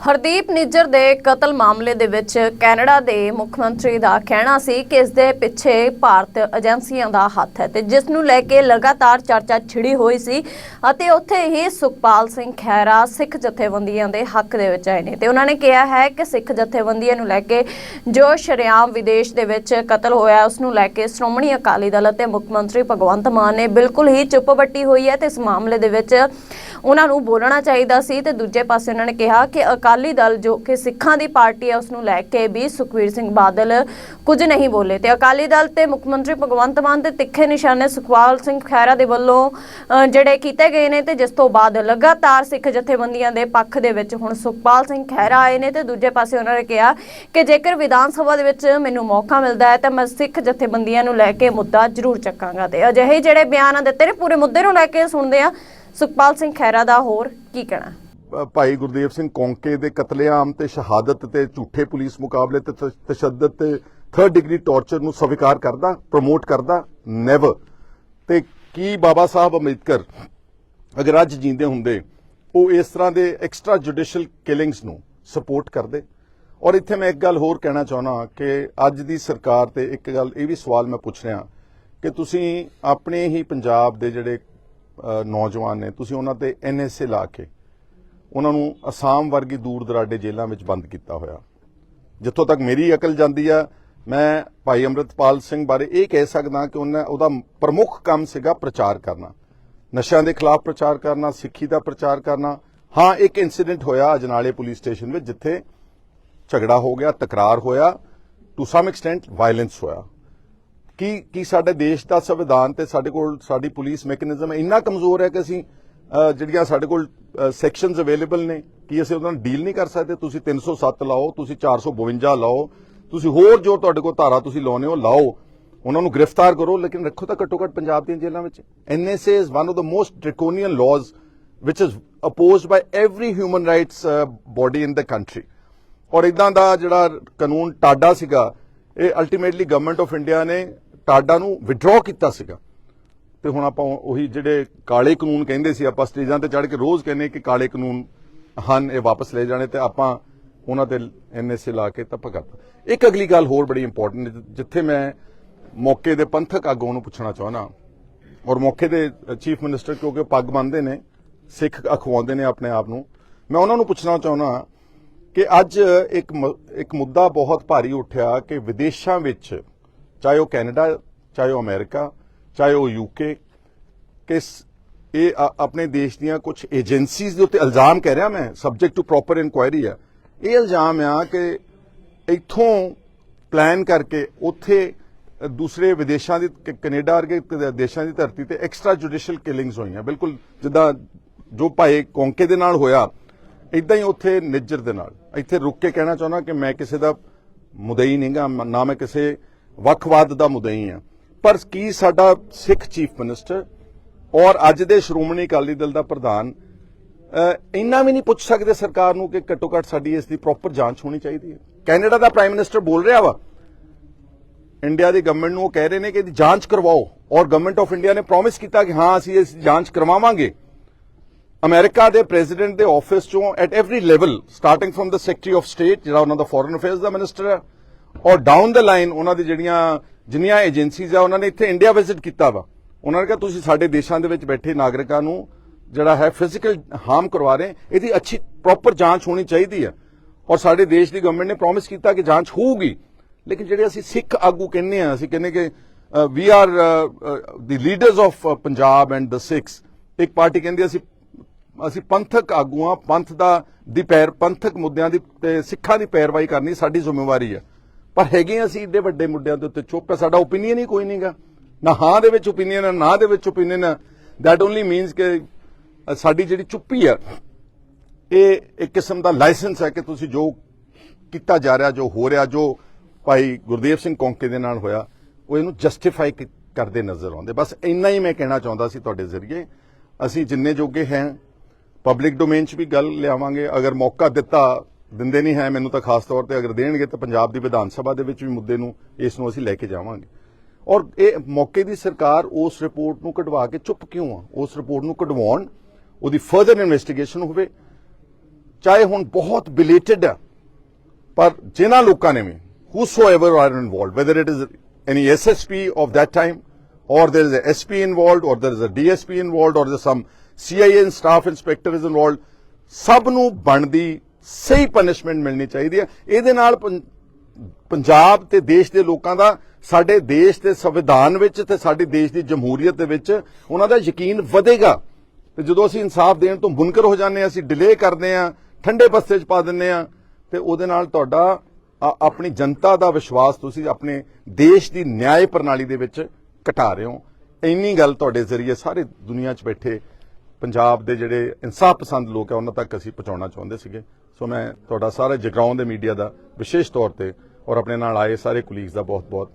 ਹਰਦੀਪ ਨਿੱਜਰ ਦੇ ਕਤਲ ਮਾਮਲੇ ਦੇ ਵਿੱਚ ਕੈਨੇਡਾ ਦੇ ਮੁੱਖ ਮੰਤਰੀ ਦਾ ਕਹਿਣਾ ਸੀ ਕਿ ਇਸ ਦੇ ਪਿੱਛੇ ਭਾਰਤ ਏਜੰਸੀਆਂ ਦਾ ਹੱਥ ਹੈ ਤੇ ਜਿਸ ਨੂੰ ਲੈ ਕੇ ਲਗਾਤਾਰ ਚਰਚਾ ਛਿੜੀ ਹੋਈ ਸੀ ਅਤੇ ਉੱਥੇ ਹੀ ਸੁਖਪਾਲ ਸਿੰਘ ਖਹਿਰਾ ਸਿੱਖ ਜਥੇਬੰਦੀਆਂ ਦੇ ਹੱਕ ਦੇ ਵਿੱਚ ਆਏ ਨੇ। ਤੇ ਉਹਨਾਂ ਨੇ ਕਿਹਾ ਹੈ ਕਿ ਸਿੱਖ ਜਥੇਬੰਦੀਆਂ ਨੂੰ ਲੈ ਕੇ ਜੋ ਸ਼ਰੇਆਮ ਵਿਦੇਸ਼ ਦੇ ਵਿੱਚ ਕਤਲ ਹੋਇਆ, ਉਸ ਨੂੰ ਲੈ ਕੇ ਸ਼੍ਰੋਮਣੀ ਅਕਾਲੀ ਦਲ ਅਤੇ ਮੁੱਖ ਮੰਤਰੀ ਭਗਵੰਤ ਮਾਨ ਨੇ ਬਿਲਕੁਲ ਹੀ ਚੁੱਪ ਵੱਟੀ ਹੋਈ ਹੈ ਤੇ ਇਸ ਮਾਮਲੇ ਦੇ ਵਿੱਚ ਉਹਨਾਂ ਨੂੰ ਬੋਲਣਾ ਚਾਹੀਦਾ ਸੀ ਤੇ ਦੂਜੇ ਪਾਸੇ ਉਹਨਾਂ ਨੇ ਕਿਹਾ ਕਿ ਅਕਾਲੀ ਦਲ ਜੋ ਕਿ ਸਿੱਖਾਂ ਦੀ ਪਾਰਟੀ ਹੈ ਉਸ ਨੂੰ ਲੈ ਕੇ ਵੀ ਸੁਖਵੀਰ ਸਿੰਘ ਬਾਦਲ ਕੁਝ ਨਹੀਂ ਬੋਲੇ। ਤੇ ਅਕਾਲੀ ਦਲ ਤੇ ਮੁੱਖ ਮੰਤਰੀ ਭਗਵੰਤ ਮਾਨ ਤੇ ਤਿੱਖੇ ਨਿਸ਼ਾਨੇ ਸੁਖਵਾਲ ਸਿੰਘ ਖਹਿਰਾ ਦੇ ਵੱਲੋਂ ਜਿਹੜੇ ਕੀਤੇ ਗਏ ਨੇ ਤੇ ਜਿਸ ਤੋਂ ਬਾਅਦ ਲਗਾਤਾਰ ਸਿੱਖ ਜਥੇਬੰਦੀਆਂ ਦੇ ਪੱਖ ਦੇ ਵਿੱਚ ਹੁਣ ਸੁਖਪਾਲ ਸਿੰਘ ਖਹਿਰਾ ਆਏ ਨੇ ਤੇ ਦੂਜੇ ਪਾਸੇ ਉਹਨਾਂ ਨੇ ਕਿਹਾ ਕਿ ਜੇਕਰ ਵਿਧਾਨ ਸਭਾ ਦੇ ਵਿੱਚ ਮੈਨੂੰ ਮੌਕਾ ਮਿਲਦਾ ਹੈ, ਤਾਂ ਮੈਂ ਸਿੱਖ ਜਥੇਬੰਦੀਆਂ ਨੂੰ ਲੈ ਕੇ ਮੁੱਦਾ ਜ਼ਰੂਰ ਚੱਕਾਂਗਾ। ਤੇ ਅਜਿਹੇ ਜਿਹੜੇ ਬਿਆਨ ਦਿੱਤੇ ਨੇ, ਪੂਰੇ ਮੁੱਦੇ ਨੂੰ ਲੈ ਕੇ ਸੁਣਦੇ ਆ ਸੁਖਪਾਲ ਸਿੰਘ ਖਹਿਰਾ ਦਾ ਹੋਰ ਕੀ ਕਹਿਣਾ। ਭਾਈ ਗੁਰਦੇਵ ਸਿੰਘ ਕੌਂਕੇ ਦੇ ਕਤਲੇਆਮ ਤੇ ਸ਼ਹਾਦਤ ਤੇ ਝੂਠੇ ਪੁਲਿਸ ਮੁਕਾਬਲੇ ਤੇ ਤਸ਼ੱਦਦ ਤੇ ਥਰਡ ਡਿਗਰੀ ਟਾਰਚਰ ਨੂੰ ਸਵੀਕਾਰ ਕਰਦਾ ਪ੍ਰਮੋਟ ਕਰਦਾ ਨੈਵਰ ਤੇ ਕੀ ਬਾਬਾ ਸਾਹਿਬ ਅੰਬੇਦਕਰ ਅਗਰ ਅੱਜ ਜਿੰਦੇ ਹੁੰਦੇ, ਉਹ ਇਸ ਤਰ੍ਹਾਂ ਦੇ ਐਕਸਟਰਾ ਜੁਡੀਸ਼ੀਅਲ ਕਿਲਿੰਗਸ ਨੂੰ ਸਪੋਰਟ ਕਰਦੇ? ਔਰ ਇੱਥੇ ਮੈਂ ਇੱਕ ਗੱਲ ਹੋਰ ਕਹਿਣਾ ਚਾਹੁੰਦਾ ਕਿ ਅੱਜ ਦੀ ਸਰਕਾਰ ਤੇ ਇੱਕ ਗੱਲ ਇਹ ਵੀ ਸਵਾਲ ਮੈਂ ਪੁੱਛ ਰਿਹਾ ਕਿ ਤੁਸੀਂ ਆਪਣੇ ਹੀ ਪੰਜਾਬ ਦੇ ਜਿਹੜੇ ਨੌਜਵਾਨ ਨੇ, ਤੁਸੀਂ ਉਹਨਾਂ ਤੇ ਐਨਐਸਏ ਲਾ ਕੇ ਉਹਨਾਂ ਨੂੰ ਅਸਾਮ ਵਰਗੀ ਦੂਰ ਦਰਾਡੇ ਜੇਲ੍ਹਾਂ ਵਿੱਚ ਬੰਦ ਕੀਤਾ ਹੋਇਆ। ਜਿੱਥੋਂ ਤੱਕ ਮੇਰੀ ਅਕਲ ਜਾਂਦੀ ਆ, ਮੈਂ ਭਾਈ ਅੰਮ੍ਰਿਤਪਾਲ ਸਿੰਘ ਬਾਰੇ ਇਹ ਕਹਿ ਸਕਦਾ ਕਿ ਉਹਨਾਂ ਉਹਦਾ ਪ੍ਰਮੁੱਖ ਕੰਮ ਸੀਗਾ ਪ੍ਰਚਾਰ ਕਰਨਾ। ਨਸ਼ਿਆਂ ਦੇ ਖਿਲਾਫ ਪ੍ਰਚਾਰ ਕਰਨਾ, ਸਿੱਖੀ ਦਾ ਪ੍ਰਚਾਰ ਕਰਨਾ। ਹਾਂ, ਇੱਕ ਇਨਸੀਡੈਂਟ ਹੋਇਆ ਅਜਨਾਲੇ ਪੁਲਿਸ ਸਟੇਸ਼ਨ ਵਿੱਚ, ਜਿੱਥੇ ਝਗੜਾ ਹੋ ਗਿਆ, ਤਕਰਾਰ ਹੋਇਆ ਟੂ ਸਮ ਐਕਸਟੈਂਟ ਵਾਇਲੈਂਸ ਹੋਇਆ। ਕੀ ਕੀ ਸਾਡੇ ਦੇਸ਼ ਦਾ ਸੰਵਿਧਾਨ ਤੇ ਸਾਡੇ ਕੋਲ ਸਾਡੀ ਪੁਲਿਸ ਮੈਕੈਨਿਜ਼ਮ ਇੰਨਾ ਕਮਜ਼ੋਰ ਹੈ ਕਿ ਅਸੀਂ ਜਿਹੜੀਆਂ ਸਾਡੇ ਕੋਲ ਸੈਕਸ਼ਨਸ ਅਵੇਲੇਬਲ ਨੇ ਕਿ ਅਸੀਂ ਉਹਨਾਂ ਨਾਲ ਡੀਲ ਨਹੀਂ ਕਰ ਸਕਦੇ? ਤੁਸੀਂ 307 ਲਾਓ ਤੁਸੀਂ 452 ਲਾਓ ਤੁਸੀਂ ਹੋਰ ਜੋ ਤੁਹਾਡੇ ਕੋਲ ਧਾਰਾ ਤੁਸੀਂ ਲਾਉਨੇ ਹੋ ਲਾਓ। ਉਹਨਾਂ ਨੂੰ ਗ੍ਰਿਫਤਾਰ ਕਰੋ ਲੇਕਿਨ ਰੱਖੋ ਤਾਂ ਘੱਟੋ ਘੱਟ ਪੰਜਾਬ ਦੀਆਂ ਜੇਲ੍ਹਾਂ ਵਿੱਚ। NSA is one of the most draconian laws which is opposed by every human rights uh, body in the country. ਔਰ ਇਦਾਂ ਦਾ ਜਿਹੜਾ ਕਾਨੂੰਨ ਟਾਡਾ ਸੀਗਾ ਇਹ ਅਲਟੀਮੇਟਲੀ ਗਵਰਨਮੈਂਟ ਆਫ ਇੰਡੀਆ ਨੇ ਟਾਡਾ ਨੂੰ ਵਿਡਰਾਅ ਕੀਤਾ ਸੀਗਾ। ਤੇ ਹੁਣ ਆਪਾਂ ਉਹੀ ਜਿਹੜੇ ਕਾਲੇ ਕਾਨੂੰਨ ਕਹਿੰਦੇ ਸੀ, ਆਪਾਂ ਸਟੇਜਾਂ ਤੇ ਚੜ੍ਹ ਕੇ ਰੋਜ਼ ਕਹਿੰਦੇ ਕਿ ਕਾਲੇ ਕਾਨੂੰਨ ਹਨ, ਇਹ ਵਾਪਸ ਲੈ ਜਾਣੇ ਤੇ ਆਪਾਂ ਉਹਨਾਂ ਤੇ ਐਨਐਸਏ ਲਾ ਕੇ ਤੱਪ ਕਰਤਾ। ਇੱਕ ਅਗਲੀ ਗੱਲ ਹੋਰ ਬੜੀ ਇੰਪੋਰਟੈਂਟ ਜਿੱਥੇ ਮੈਂ ਮੌਕੇ ਦੇ ਪੰਥਕ ਆਗੂਆਂ ਨੂੰ ਪੁੱਛਣਾ ਚਾਹੁੰਦਾ ਔਰ ਮੌਕੇ ਦੇ ਚੀਫ ਮਿਨਿਸਟਰ ਕਿਉਂਕਿ ਪੱਗ ਬੰਨ੍ਹਦੇ ਨੇ, ਸਿੱਖ ਅਖਵਾਉਂਦੇ ਨੇ ਆਪਣੇ ਆਪ ਨੂੰ, ਮੈਂ ਉਹਨਾਂ ਨੂੰ ਪੁੱਛਣਾ ਚਾਹੁੰਦਾ ਕਿ ਅੱਜ ਇੱਕ ਇੱਕ ਮੁੱਦਾ ਬਹੁਤ ਭਾਰੀ ਉੱਠਿਆ ਕਿ ਵਿਦੇਸ਼ਾਂ ਵਿੱਚ ਚਾਹੇ ਉਹ ਕੈਨੇਡਾ, ਚਾਹੇ ਉਹ ਅਮਰੀਕਾ ਚਾਹੇ ਉਹ ਯੂਕੇ ਕਿ ਸ- ਇਹ ਆਪਣੇ ਦੇਸ਼ ਦੀਆਂ ਕੁਝ ਏਜੰਸੀਜ਼ ਦੇ ਉੱਤੇ ਇਲਜ਼ਾਮ ਕਹਿ ਰਿਹਾ ਮੈਂ ਸਬਜੈਕਟ ਟੂ ਪ੍ਰੋਪਰ ਇਨਕੁਆਇਰੀ ਆ। ਇਹ ਇਲਜ਼ਾਮ ਆ ਕਿ ਇੱਥੋਂ ਪਲਾਨ ਕਰਕੇ ਉੱਥੇ ਦੂਸਰੇ ਵਿਦੇਸ਼ਾਂ ਦੀ ਕੈਨੇਡਾ ਵਰਗੇ ਦੇਸ਼ਾਂ ਦੀ ਧਰਤੀ ਤੇ ਐਕਸਟਰਾ ਜੁਡੀਸ਼ੀਅਲ ਕਿਲਿੰਗਸ ਹੋਈਆਂ। ਬਿਲਕੁਲ ਜਿੱਦਾਂ ਜੋ ਭਾਈ ਕੌਂਕੇ ਦੇ ਨਾਲ ਹੋਇਆ ਇਦਾਂ ਹੀ ਉੱਥੇ ਨਿੱਜਰ ਦੇ ਨਾਲ। ਇੱਥੇ ਰੁੱਕ ਕੇ ਕਹਿਣਾ ਚਾਹੁੰਦਾ ਕਿ ਮੈਂ ਕਿਸੇ ਦਾ ਮੁਦਈ ਨਹੀਂਗਾ ਨਾ ਮੈਂ ਕਿਸੇ ਵੱਖਵਾਦ ਦਾ ਮੁਦਈ ਆ। ਪਰ ਕੀ ਸਾਡਾ ਸਿੱਖ ਚੀਫ ਮਿਨਿਸਟਰ ਔਰ ਅੱਜ ਦੇ ਸ਼੍ਰੋਮਣੀ ਅਕਾਲੀ ਦਲ ਦਾ ਪ੍ਰਧਾਨ ਇੰਨਾ ਵੀ ਨਹੀਂ ਪੁੱਛ ਸਕਦੇ ਸਰਕਾਰ ਨੂੰ ਕਿ ਘੱਟੋ ਘੱਟ ਸਾਡੀ ਇਸ ਦੀ ਪ੍ਰੋਪਰ ਜਾਂਚ ਹੋਣੀ ਚਾਹੀਦੀ ਹੈ। ਕੈਨੇਡਾ ਦਾ ਪ੍ਰਾਈਮ ਮਿਨਿਸਟਰ ਬੋਲ ਰਿਹਾ ਵਾ। ਇੰਡੀਆ ਦੀ ਗਵਰਨਮੈਂਟ ਨੂੰ ਉਹ ਕਹਿ ਰਹੇ ਨੇ ਕਿ ਇਹਦੀ ਜਾਂਚ ਕਰਵਾਓ ਔਰ ਗਵਰਨਮੈਂਟ ਆਫ ਇੰਡੀਆ ਨੇ ਪ੍ਰੋਮਿਸ ਕੀਤਾ ਕਿ ਹਾਂ, ਅਸੀਂ ਇਸ ਜਾਂਚ ਕਰਵਾਵਾਂਗੇ। ਅਮਰੀਕਾ ਦੇ ਪ੍ਰੈਜ਼ੀਡੈਂਟ ਦੇ ਆਫਿਸ ਚੋਂ at every level starting from the secretary of state ਜਿਹੜਾ ਉਹਨਾਂ ਦਾ ਫੋਰਨ ਅਫੇਅਰਸ ਦਾ ਮਿਨਿਸਟਰ ਹੈ ਔਰ ਡਾਊਨ ਦ ਲਾਈਨ ਉਹਨਾਂ ਦੀ ਜਿਹੜੀਆਂ ਜਿੰਨੀਆਂ ਏਜੰਸੀਜ਼ ਆ, ਉਹਨਾਂ ਨੇ ਇੱਥੇ ਇੰਡੀਆ ਵਿਜ਼ਿਟ ਕੀਤਾ ਵਾ। ਉਹਨਾਂ ਨੇ ਕਿਹਾ, ਤੁਸੀਂ ਸਾਡੇ ਦੇਸ਼ਾਂ ਦੇ ਵਿੱਚ ਬੈਠੇ ਨਾਗਰਿਕਾਂ ਨੂੰ ਜਿਹੜਾ ਹੈ ਫਿਜ਼ੀਕਲ ਹਾਰਮ ਕਰਵਾ ਰਹੇ ਇਹਦੀ ਅੱਛੀ ਪ੍ਰੋਪਰ ਜਾਂਚ ਹੋਣੀ ਚਾਹੀਦੀ ਹੈ। ਔਰ ਸਾਡੇ ਦੇਸ਼ ਦੀ ਗਵਰਨਮੈਂਟ ਨੇ ਪ੍ਰੋਮਿਸ ਕੀਤਾ ਕਿ ਜਾਂਚ ਹੋਊਗੀ। ਲੇਕਿਨ ਜਿਹੜੇ ਅਸੀਂ ਸਿੱਖ ਆਗੂ ਕਹਿੰਦੇ ਆ ਅਸੀਂ ਕਹਿੰਦੇ ਕਿ we are the leaders of Punjab and the Sikhs ਇੱਕ ਪਾਰਟੀ ਕਹਿੰਦੀ, ਅਸੀਂ ਅਸੀਂ ਪੰਥਕ ਆਗੂਆਂ ਪੰਥ ਦਾ ਦੀ ਪੈਰ, ਪੰਥਕ ਮੁੱਦਿਆਂ ਦੀ ਸਿੱਖਾਂ ਦੀ ਪੈਰਵਾਈ ਕਰਨੀ ਸਾਡੀ ਜ਼ਿੰਮੇਵਾਰੀ ਹੈ। ਪਰ ਹੈਗੇ ਅਸੀਂ ਇੱਡੇ ਵੱਡੇ ਮੁੱਦਿਆਂ ਦੇ ਉੱਤੇ ਚੁੱਪ ਹੈ ਸਾਡਾ ਓਪੀਨੀਅਨ ਹੀ ਕੋਈ ਨਹੀਂਗਾ ਨਾ ਹਾਂ ਦੇ ਵਿੱਚ ਓਪੀਨੀਅਨ ਹੈ ਨਾ ਦੇ ਵਿੱਚ ਓਪੀਨੀਅਨ ਹੈ ਦੈਟ ਓਨਲੀ ਮੀਨਸ ਕਿ ਸਾਡੀ ਜਿਹੜੀ ਚੁੱਪੀ ਹੈ ਇਹ ਇੱਕ ਕਿਸਮ ਦਾ ਲਾਇਸੈਂਸ ਹੈ ਕਿ ਤੁਸੀਂ ਜੋ ਕੀਤਾ ਜਾ ਰਿਹਾ, ਜੋ ਹੋ ਰਿਹਾ, ਜੋ ਭਾਈ ਗੁਰਦੇਵ ਸਿੰਘ ਕੌਂਕੇ ਦੇ ਨਾਲ ਹੋਇਆ, ਉਹ ਇਹਨੂੰ ਜਸਟੀਫਾਈ ਕਰਦੇ ਨਜ਼ਰ ਆਉਂਦੇ। ਬਸ ਇੰਨਾ ਹੀ ਮੈਂ ਕਹਿਣਾ ਚਾਹੁੰਦਾ ਸੀ ਤੁਹਾਡੇ ਜ਼ਰੀਏ। ਅਸੀਂ ਜਿੰਨੇ ਜੋਗੇ ਹੈ ਪਬਲਿਕ ਡੋਮੇਨ 'ਚ ਵੀ ਗੱਲ ਲਿਆਵਾਂਗੇ, ਅਗਰ ਮੌਕਾ ਦਿੱਤਾ ਦਿੰਦੇ ਨਹੀਂ ਹੈ ਮੈਨੂੰ ਤਾਂ ਖਾਸ ਤੌਰ ਤੇ ਅਗਰ ਦੇਣਗੇ ਤਾਂ ਪੰਜਾਬ ਦੀ ਵਿਧਾਨ ਸਭਾ ਦੇ ਵਿੱਚ ਵੀ ਮੁੱਦੇ ਨੂੰ ਇਸ ਨੂੰ ਅਸੀਂ ਲੈ ਕੇ ਜਾਵਾਂਗੇ ਔਰ ਇਹ ਮੌਕੇ ਦੀ ਸਰਕਾਰ ਉਸ ਰਿਪੋਰਟ ਨੂੰ ਕਢਵਾ ਕੇ ਚੁੱਪ ਕਿਉਂ ਆ ਉਸ ਰਿਪੋਰਟ ਨੂੰ ਕਢਵਾਉਣ ਉਹਦੀ ਫਰਦਰ ਇਨਵੈਸਟੀਗੇਸ਼ਨ ਹੋਵੇ ਚਾਹੇ ਹੁਣ ਬਹੁਤ ਬਿਲੇਟਡ ਆ ਪਰ ਜਿਨ੍ਹਾਂ ਲੋਕਾਂ ਨੇ ਵੀ whosoever are involved whether it is any ssp of that time or there is a sp involved or there is a dsp involved or there's some cia and staff inspector is involved ਸਭ ਨੂੰ ਬਣਦੀ ਸਹੀ punishment ਮਿਲਣੀ ਚਾਹੀਦੀ ਹੈ। ਇਹਦੇ ਨਾਲ ਪੰ- ਪੰਜਾਬ ਤੇ ਦੇਸ਼ ਦੇ ਲੋਕਾਂ ਦਾ, ਸਾਡੇ ਦੇਸ਼ ਦੇ ਸੰਵਿਧਾਨ ਵਿੱਚ ਤੇ ਸਾਡੇ ਦੇਸ਼ ਦੀ ਜਮਹੂਰੀਅਤ ਦੇ ਵਿੱਚ ਉਹਨਾਂ ਦਾ ਯਕੀਨ ਵਧੇਗਾ। ਤੇ ਜਦੋਂ ਅਸੀਂ ਇਨਸਾਫ ਦੇਣ ਤੋਂ ਮੁਨਕਰ ਹੋ ਜਾਂਦੇ ਹਾਂ, ਅਸੀਂ ਡਿਲੇ ਕਰਦੇ ਹਾਂ, ਠੰਡੇ ਬਸਤੇ 'ਚ ਪਾ ਦਿੰਦੇ ਹਾਂ, ਤੇ ਉਹਦੇ ਨਾਲ ਤੁਹਾਡਾ ਆਪਣੀ ਜਨਤਾ ਦਾ ਵਿਸ਼ਵਾਸ ਤੁਸੀਂ ਆਪਣੇ ਦੇਸ਼ ਦੀ ਨਿਆਂ ਪ੍ਰਣਾਲੀ ਦੇ ਵਿੱਚ ਘਟਾ ਰਹੇ ਹੋ। ਇੰਨੀ ਗੱਲ ਤੁਹਾਡੇ ਜ਼ਰੀਏ ਸਾਰੇ ਦੁਨੀਆ 'ਚ ਬੈਠੇ ਪੰਜਾਬ ਦੇ ਜਿਹੜੇ ਇਨਸਾਫ ਪਸੰਦ ਲੋਕ ਆ, ਉਹਨਾਂ ਤੱਕ ਅਸੀਂ ਪਹੁੰਚਾਉਣਾ ਚਾਹੁੰਦੇ ਸੀਗੇ। ਸੋ ਮੈਂ ਤੁਹਾਡਾ ਸਾਰੇ ਜਗਰਾਉਂ ਦੇ ਮੀਡੀਆ ਦਾ ਵਿਸ਼ੇਸ਼ ਤੌਰ ਤੇ ਔਰ ਆਪਣੇ ਨਾਲ ਆਏ ਸਾਰੇ ਕੁਲੀਗਸ ਦਾ ਬਹੁਤ ਬਹੁਤ